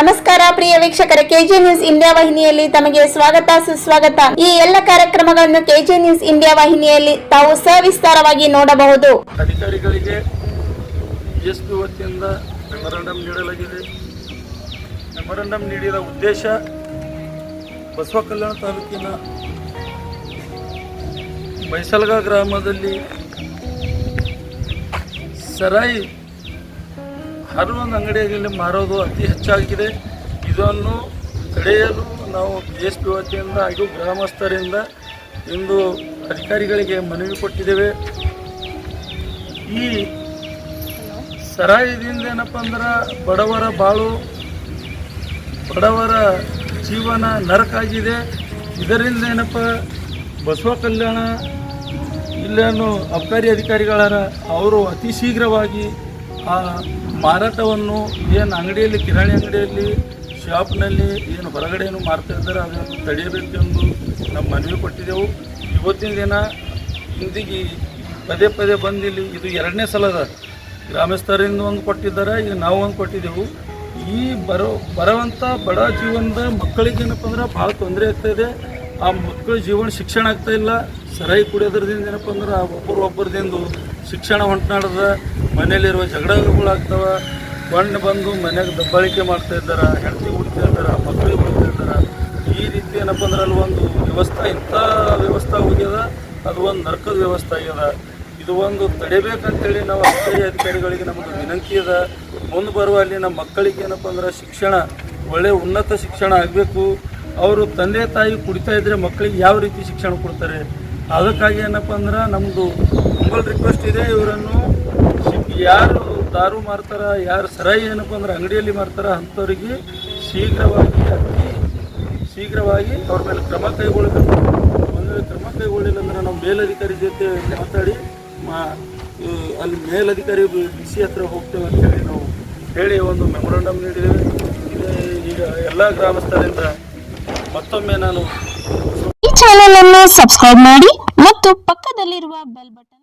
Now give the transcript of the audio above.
ನಮಸ್ಕಾರ ಪ್ರಿಯ ವೀಕ್ಷಕರ, K J news India ವಾಹಿನಿಯಲ್ಲಿ ತಮಗೆ ಸ್ವಾಗತ, ಸುಸ್ವಾಗತ. ಈ ಎಲ್ಲ ಕಾರ್ಯಕ್ರಮಗಳನ್ನು ಕೆಜೆ ನ್ಯೂಸ್ ಇಂಡಿಯಾ ವಾಹಿನಿಯಲ್ಲಿ ತಾವು ಸವಿಸ್ತಾರವಾಗಿ ನೋಡಬಹುದು. ಅಧಿಕಾರಿಗಳಿಗೆ ಎಸ್ ಪಿ ವತಿಯಿಂದ ಮೆಮೊರಂಡಮ್ ನೀಡಲಾಗಿದೆ? ಮೆಮೊರಂಡಮ್ ನೀಡಿದ ಉದ್ದೇಶ ಬಸವ ಕಲ್ಯಾಣ ತಾಲೂಕಿನ ಮೈಸಲ್ಗ ಗ್ರಾಮದಲ್ಲಿ ಸರಾಯಿ ಹಲವೊಂದು ಅಂಗಡಿಯಲ್ಲಿ ಮಾರೋದು ಅತಿ ಹೆಚ್ಚಾಗಿದೆ. ಇದನ್ನು ತಡೆಯಲು ನಾವು ಬಿ ಎಸ್ ಪಿ ವತಿಯಿಂದ ಹಾಗೂ ಗ್ರಾಮಸ್ಥರಿಂದ ಇಂದು ಅಧಿಕಾರಿಗಳಿಗೆ ಮನವಿ ಕೊಟ್ಟಿದ್ದೇವೆ. ಈ ಸರಾಯದಿಂದ ಏನಪ್ಪ ಅಂದ್ರೆ ಬಡವರ ಬಾಳು, ಬಡವರ ಜೀವನ ನರಕಾಗಿದೆ ಇದರಿಂದ ಏನಪ್ಪ ಬಸವ ಕಲ್ಯಾಣ ಇಲ್ಲೇನು ಅಬಕಾರಿ ಅಧಿಕಾರಿಗಳಾರ ಅವರು ಅತಿ ಶೀಘ್ರವಾಗಿ ಆ ಮಾರಾಟವನ್ನು ಏನು ಅಂಗಡಿಯಲ್ಲಿ, ಕಿರಾಣಿ ಅಂಗಡಿಯಲ್ಲಿ ಶಾಪ್ನಲ್ಲಿ ಏನು ಹೊರಗಡೆ ಏನು ಮಾರ್ತಾ ಇದ್ದಾರೆ, ಅದನ್ನು ತಡೆಯಬೇಕೆಂದು ನಮ್ಮ ಮನವಿ ಕೊಟ್ಟಿದ್ದೆವು. ಇವತ್ತಿನ ದಿನ ಇಂದಿಗೆ ಪದೇ ಪದೇ ಬಂದಿಲ್ಲಿ ಇದು ಎರಡನೇ ಸಲದ ಗ್ರಾಮಸ್ಥರಿಂದ ಒಂದು ಕೊಟ್ಟಿದ್ದಾರೆ, ಈಗ ನಾವು ಒಂದು ಕೊಟ್ಟಿದ್ದೆವು. ಈ ಬರೋ ಬರುವಂಥ ಬಡ ಜೀವನದ ಮಕ್ಕಳಿಗೆ ಏನಪ್ಪ ಅಂದ್ರೆ ಭಾಳ ತೊಂದರೆ ಆಗ್ತಾ ಇದೆ. ಆ ಮಕ್ಕಳ ಜೀವನ ಶಿಕ್ಷಣ ಆಗ್ತಾ ಇಲ್ಲ. ಸರಾಯಿ ಕುಡಿಯೋದ್ರದಿಂದ ಏನಪ್ಪ ಅಂದ್ರೆ ಒಬ್ಬರು ಒಬ್ಬರದಿಂದ ಶಿಕ್ಷಣ ಹೊಂಟ್ನಾಡ್ದ. ಮನೇಲಿರುವ ಜಗಳಗಳಾಗ್ತವೆ. ಬಣ್ಣ ಬಂದು ಮನೆಗೆ ದಬ್ಬಾಳಿಕೆ ಮಾಡ್ತಾ ಇದ್ದಾರೆ, ಹೆಂಡತಿ ಹುಡ್ತಾ ಇದ್ದಾರೆ ಮಕ್ಕಳಿಗೆ ಹುಡ್ತಾ ಇದ್ದಾರೆ. ಈ ರೀತಿ ಏನಪ್ಪ ಅಂದ್ರೆ ಅಲ್ಲಿ ಒಂದು ವ್ಯವಸ್ಥೆ, ಇಂಥ ವ್ಯವಸ್ಥೆ ಹೋಗ್ಯದ, ಅದು ಒಂದು ನರ್ಕದ ವ್ಯವಸ್ಥೆ ಆಗ್ಯದ. ಇದು ಒಂದು ತಡೆಬೇಕಂತೇಳಿ ನಾವು ಅಧಿಕಾರಿ ಅಧಿಕಾರಿಗಳಿಗೆ ನಮಗೆ ವಿನಂತಿ ಅದ. ಮುಂದೆ ಬರುವ ಅಲ್ಲಿ ನಮ್ಮ ಮಕ್ಕಳಿಗೆ ಏನಪ್ಪ ಅಂದ್ರೆ ಶಿಕ್ಷಣ ಒಳ್ಳೆಯ ಉನ್ನತ ಶಿಕ್ಷಣ ಆಗಬೇಕು. ಅವರು ತಂದೆ ತಾಯಿ ಕುಡಿತಾ ಇದ್ದರೆ ಮಕ್ಕಳಿಗೆ ಯಾವ ರೀತಿ ಶಿಕ್ಷಣ ಕೊಡ್ತಾರೆ? ಅದಕ್ಕಾಗಿ ಏನಪ್ಪ ಅಂದ್ರೆ ನಮ್ಮದು ಹಂಬಲ್ ರಿಕ್ವೆಸ್ಟ್ ಇದೆ ಇವರನ್ನು ಯಾರು ದಾರು ಮಾರ್ತಾರ, ಯಾರು ಸರಾಯಿ ಏನಪ್ಪ ಅಂದ್ರೆ ಅಂಗಡಿಯಲ್ಲಿ ಮಾರ್ತಾರ ಅಂಥವ್ರಿಗೆ ಶೀಘ್ರವಾಗಿ ಅತಿ ಶೀಘ್ರವಾಗಿ ಅವ್ರ ಮೇಲೆ ಕ್ರಮ ಕೈಗೊಳ್ಳಬೇಕು. ಒಂದು ಕ್ರಮ ಕೈಗೊಳ್ಳಿಲ್ಲ ಅಂದ್ರೆ ನಾವು ಮೇಲಧಿಕಾರಿ ಜೊತೆ ಮಾತಾಡಿ ಮಾ ಅಲ್ಲಿ ಮೇಲಧಿಕಾರಿ ಡಿ ಸಿ ಹತ್ರ ಹೋಗ್ತೇವೆ ಅಂತೇಳಿ ನಾವು ಹೇಳಿ ಒಂದು ಮೆಮೊರಂಡಮ್ ನೀಡಿದ್ದೇವೆ. ಈಗ ಎಲ್ಲ ಗ್ರಾಮಸ್ಥರಿಂದ ಮತ್ತೊಮ್ಮೆ ನಾನು ಈ ಚಾನೆಲ್ ಅನ್ನು ಸಬ್ಸ್ಕ್ರೈಬ್ ಮಾಡಿ ಮತ್ತು ಪಕ್ಕದಲ್ಲಿರುವ ಬೆಲ್ ಬಟನ್